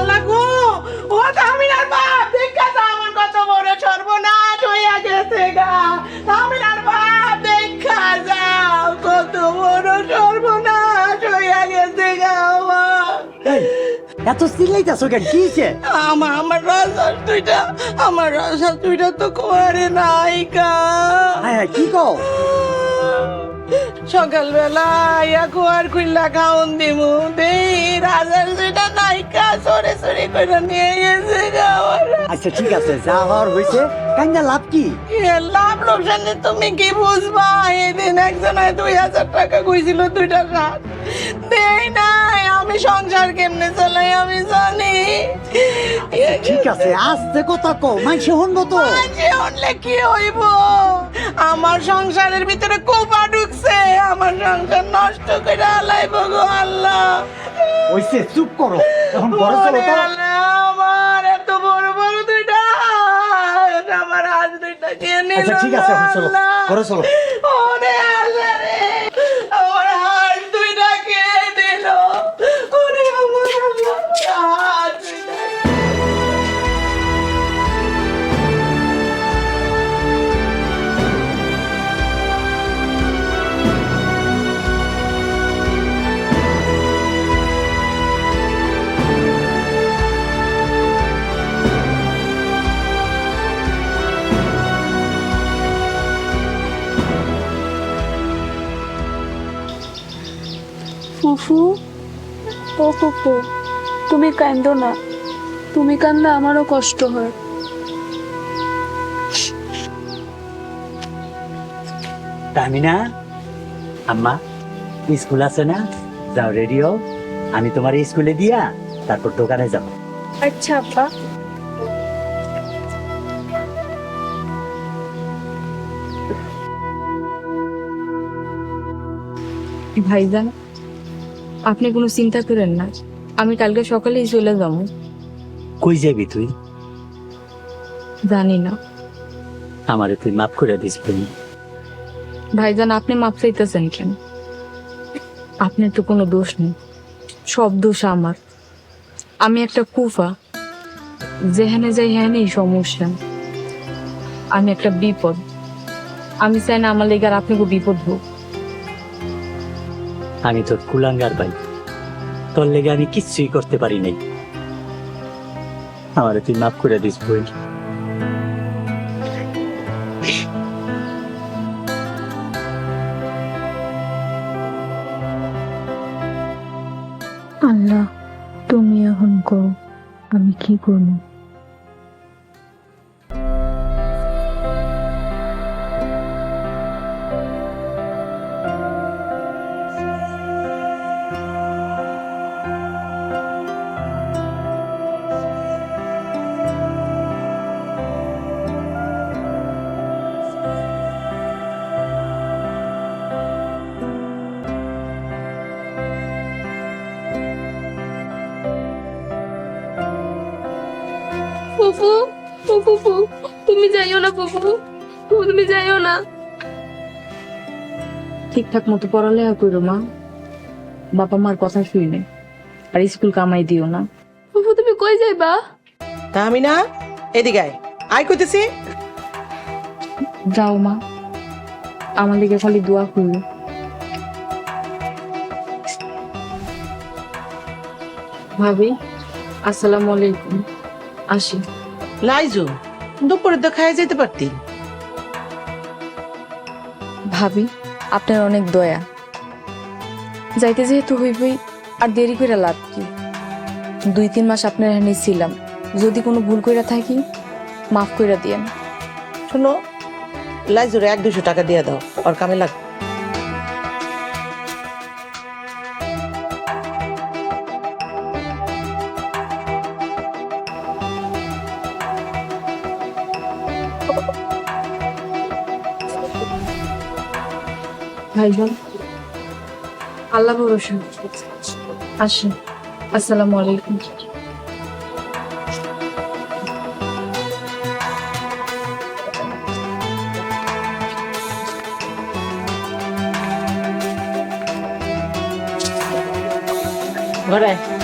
আল্লাহ গো। ও তামিনার বাপ দেখা আমার কত বড় সর্বনাশ হইয়া গেছে গা। তামিনার বাপ দেখা যাও কত বড় সর্বনাশ হইয়া গেছে গা এত চিল্লাইতেছো কেন? কি হয়েছে আমার আমার রাজার দুইটা আমার রাজার দুইটা তো করে নাই গা। হ্যাঁ হ্যাঁ কি কও? সকালবেলা ইয়া কুয়ার খুললা খাওন দিমু। দেই রাজার নাইকা সরে সরে করে নিয়ে গেছে আমার আচ্ছা ঠিক আছে যা হওয়ার হয়েছে কান্না লাভ কি? এ লাভ লোকসানে তুমি কি বুঝবা এদিন একজনে দুই হাজার টাকা কইছিল দুইটা রাত দেই নাই আমি সংসার কেমনে চালাই আমি জানি ঠিক আছে আস্তে কথা কও মাইসে শুনব তো আজকে উঠলে কি হইব আমার সংসারের ভিতরে কোপা ঢুকছে আমার সংসার নষ্ট করে আলাইব গো আল্লাহ হইছে চুপ করো এখন ঘরে চলো তো। আমার এত বড় বড় দুইটা আমার আজ দুইটা কে নিল আচ্ছা ঠিক আছে এখন চলো। আল্লাহ। চলো। ফুফু। ও ফুফু তুমি কান্দো না। তুমি কান্দলে আমারও কষ্ট হয়। তামিনা আম্মা স্কুল আছে না? যাও রেডি হও। আমি তোমার স্কুলে দিয়া তারপর দোকানে যাব। আচ্ছা আব্বা। ভাইজান আপনি কোনো চিন্তা করেন না। আমি কালকে সকালেই চলে যাব। কই যাবি তুই? জানি না। আমারে তুই মাফ করে দিস তুমি ভাইজান আপনি মাপ চাইতেছেন কেন? আপনার তো কোনো দোষ নেই। সব দোষ আমার। আমি একটা কুফা। যেখানে যাই হ্যানেই সমস্যা। আমি একটা বিপদ। আমি চাই না আমার লেগে আর আপনাকে বিপদ হোক। আমি তোর কুলাঙ্গার ভাই। তোর লেগে আমি কিচ্ছুই করতে পারি নাই। আমার তুই মাফ করে দিস বই আল্লাহ, তুমি এখন কো আমি কি করব? ফুফু ও ফুফু তুমি যাইও না ফুফু ফুফু তুমি যাইও না। ঠিকঠাক মতো পড়ালেখা করো মা। বাবা মার কথা শুনে আর স্কুল কামাই দিও না। ফুফু তুমি কই যাইবা? তামিনা এদিকে আয়। আয় কইতেছি। যাও মা। আমার দিকে খালি দোয়া করো। ভাবি আসসালামু আলাইকুম। আসি। লাইজু দুপুরে তো খাই যেতে পারতি। ভাবি আপনার অনেক দয়া। যাইতে যেহেতু হইবই আর দেরি করে লাভ কি? দুই তিন মাস আপনার এখানে ছিলাম। যদি কোনো ভুল কইরা থাকি মাফ কইরা দিয়েন। শোনো লাইজুরে এক দুশো টাকা দিয়ে দাও ওর কামে লাগ ভাইজান আল্লাহ ভরসা। আসেন। আসসালামু আলাইকুম। ঘরে।